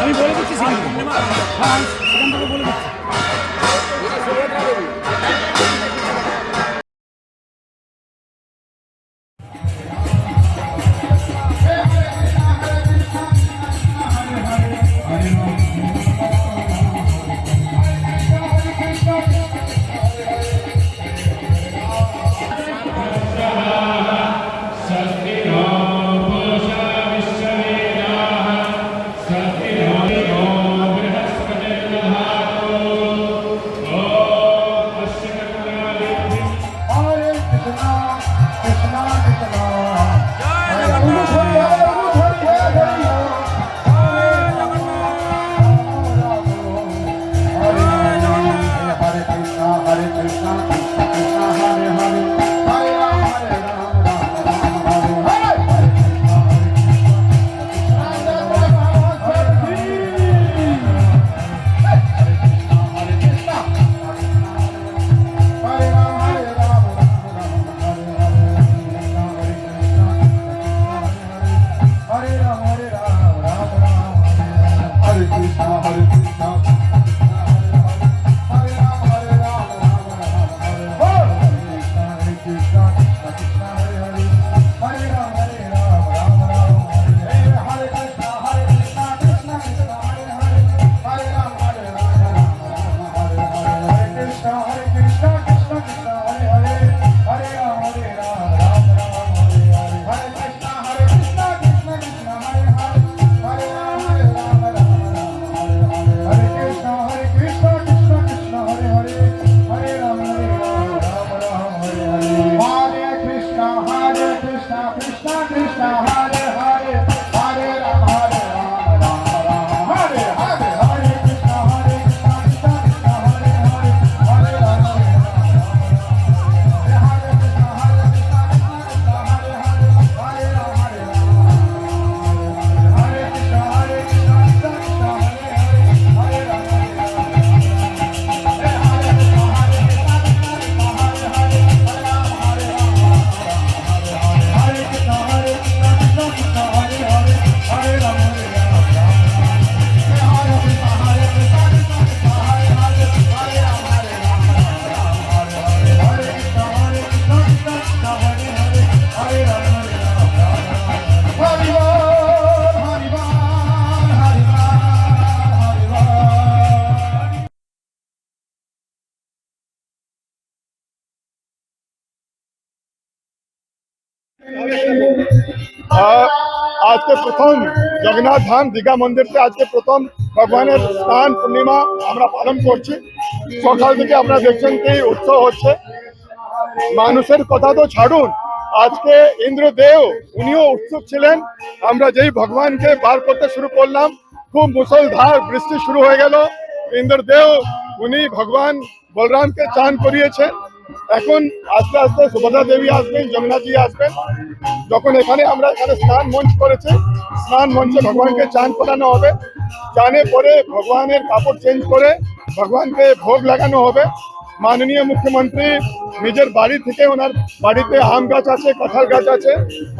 আমি বলে দিচ্ছি Hare, Krishna, আজকে প্রথম জগন্নাথ ধাম দীঘা মন্দিরতে আজকে প্রথম ভগবানের স্নান পূর্ণিমা আমরা পালন করছি সকাল থেকে আপনারা দেখছেন কি উৎসব হচ্ছে মানুষের কথা তো ছাড়ুন আজকে ইন্দ্রদেব উনিও উৎসুক ছিলেন আমরা যেই ভগবানকে বার করতে শুরু করলাম খুব মুসলধার বৃষ্টি শুরু হয়ে গেল ইন্দ্রদেব উনি ভগবান বলরামকে চান করিয়েছেন এখন আস্তে আস্তে সুভদ্রা দেবী আসবেন জগন্নাথজি আসবেন। যখন এখানে আমরা এখানে স্নান মঞ্চ করেছি, স্নান মঞ্চে ভগবানকে চান করানো হবে। চানে পরে ভগবানের কাপড় চেঞ্জ করে ভগবানকে ভোগ লাগানো হবে। মাননীয় মুখ্যমন্ত্রী নিজের বাড়ি থেকে ওনার বাড়িতে আম গাছ আছে, কাঁঠাল গাছ আছে।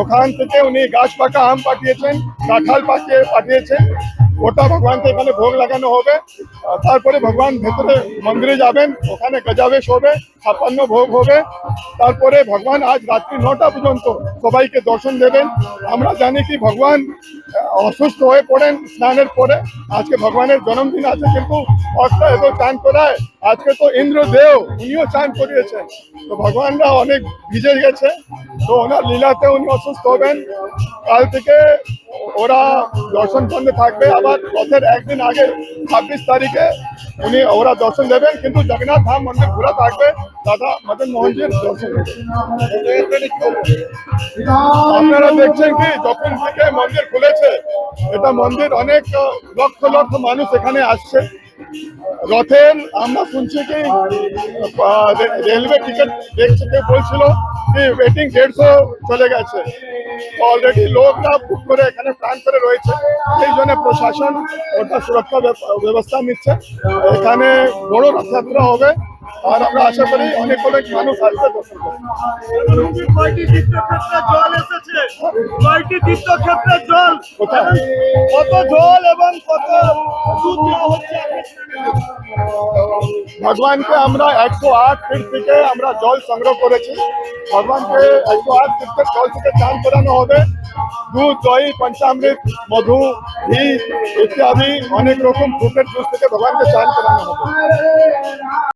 ওখান থেকে উনি গাছ পাকা আম পাঠিয়েছেন, কাঁঠাল পাঠিয়ে পাঠিয়েছেন। ওটা ভগবানকে এখানে ভোগ লাগানো হবে। তারপরে ভগবান ভেতরে মন্দিরে যাবেন, ওখানে গজাবেশ হবে ছাপ্পান্ন ভোগ হবে। তারপরে ভগবান আজ রাত্রি নটা পর্যন্ত সবাইকে দর্শন দেবেন। আমরা জানি কি ভগবান অসুস্থ হয়ে পড়েন স্নানের পরে। আজকে ভগবানের জন্মদিন আছে কিন্তু এত চান করায়। আজকে তো ইন্দ্রদেব উনিও চান করিয়েছেন। তো ভগবানরা অনেক ভিজে গেছে। তো ওনার লীলাতে উনি অসুস্থ হবেন। কাল থেকে ওরা দর্শন বন্ধে থাকবে। আবার রথের একদিন আগে ছাব্বিশ তারিখে উনি ওরা দর্শন দেবেন। কিন্তু জগন্নাথ ধাম মন্দির খোলা থাকবে। দাদা মদন মোহনজির দর্শন আপনারা দেখছেন কি? যখন থেকে মন্দির খুলেছে। এটা মন্দির অনেক লক্ষ লক্ষ মানুষ এখানে আসছে। রথের, আমরা শুনছি কি রেলওয়ে টিকিট দেখছে, কেউ বলছিল কি ওয়েটিং দেড়শো চলে গেছে। অলরেডি লোকরা বুক করে এখানে প্ল্যান করে রয়েছে। সেই জন্য প্রশাসন ওটা সুরক্ষা ব্যবস্থা নিচ্ছে। এখানে বড় রথযাত্রা হবে। আর আমরা আশা করি অনেক অনেক মানুষ আসবে দর্শন করতে কয়টি তীর্থক্ষেত্রে জল এসেছে কয়টি তীর্থক্ষেত্রে জল কোথায়? কত জল এবং কত দুধ দেওয়া হচ্ছে ভগবানকে আমরা একশো আট ফিট থেকে আমরা জল সংগ্রহ করেছি ভগবানকে একশো আট ফিটের জল থেকে চান করানো হবে দুধ দই পঞ্চামৃত মধু ঘি ইত্যাদি অনেক রকম ফ্রুটের জুস থেকে ভগবানকে চান করানো হবে